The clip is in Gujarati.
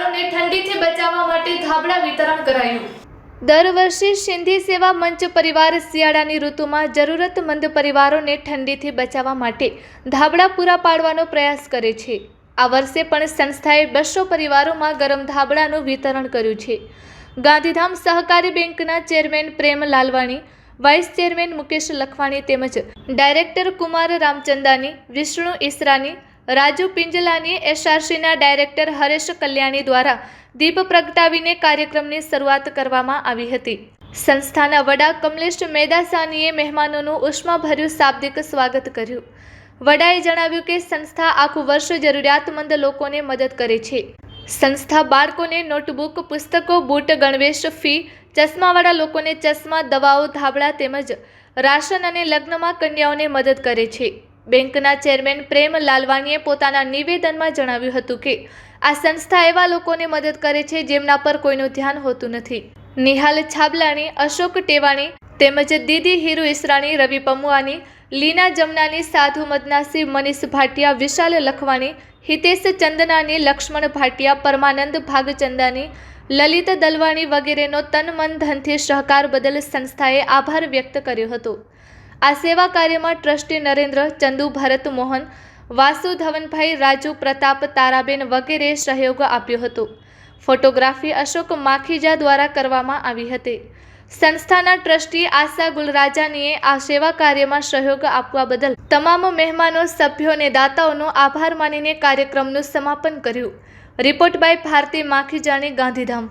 પત્રકારોને ઠંડીથી બચાવવા માટે ધાબળા વિતરણ કરાયું. દર વર્ષે સિંધી સેવા મંચ પરિવાર શિયાળાની ઋતુમાં જરૂરતમંદ પરિવારોને ઠંડીથી બચાવવા માટે ધાબળા પૂરા પાડવાનો પ્રયાસ કરે છે. આ વર્ષે પણ સંસ્થાએ બસો પરિવારોમાં ગરમ ધાબળાનું વિતરણ કર્યું છે. ગાંધીધામ સહકારી બેંકના chairman Prem Lalwani, vice chairman Mukesh Lakhwani તેમજ ડાયરેક્ટર કુમાર રામચંદાની, વિષ્ણુ ઈસરાની રાજુ પિંજલાની એસઆરસીના ડાયરેક્ટર હરેશ કલ્યાણી દ્વારા દીપ પ્રગટાવીને કાર્યક્રમની શરૂઆત કરવામાં આવી હતી. સંસ્થાના વડા કમલેશ મેદાસાનીએ મહેમાનોનું ઉષ્માભર્યું શાબ્દિક સ્વાગત કર્યું. વડાએ જણાવ્યું કે સંસ્થા આખું વર્ષ જરૂરિયાતમંદ લોકોને મદદ કરે છે. સંસ્થા બાળકોને નોટબુક, પુસ્તકો, બૂટ, ગણવેશ, ફી, ચશ્માવાળા લોકોને ચશ્મા, દવાઓ, ધાબળા તેમજ રાશન અને લગ્નમાં કન્યાઓને મદદ કરે છે. બેંકના ચેરમેન પ્રેમ લાલવાણીએ પોતાના નિવેદનમાં જણાવ્યું હતું કે, આ સંસ્થા એવા લોકોને મદદ કરે છે જેમના પર કોઈનું ધ્યાન હોતું નથી. નિહાલ છાબલાણી, અશોક ટેવાણી તેમજ દીદી હીરુ ઈસરાણી, રવિ પમુઆની લીના જમનાની, સાધુ મદનાસી મનીષ ભાટિયા, વિશાલ લખવાણી, હિતેશ ચંદનાની, લક્ષ્મણ ભાટિયા, પરમાનંદ ભાગચંદાની, લલિત દલવાણી વગેરેનો તન મન ધનથી સહકાર બદલ સંસ્થાએ આભાર વ્યક્ત કર્યો હતો. આ સેવા કાર્યમાં ટ્રસ્ટી નરેન્દ્ર, ચંદુ ભરત મોહન, વાસુ ધવનભાઈ, રાજુ પ્રતાપ, તારાબેન વગેરે સહયોગ આપ્યો હતો. ફોટોગ્રાફી અશોક માખીજા દ્વારા કરવામાં આવી હતી. સંસ્થાના ટ્રસ્ટી આશા ગુલરાજાનીએ આ સેવા કાર્યમાં સહયોગ આપવા બદલ તમામ મહેમાનો, સભ્યો અને દાતાઓનો આભાર માનીને કાર્યક્રમનું સમાપન કર્યું. Report by Bharati Makhijani Gandhidham.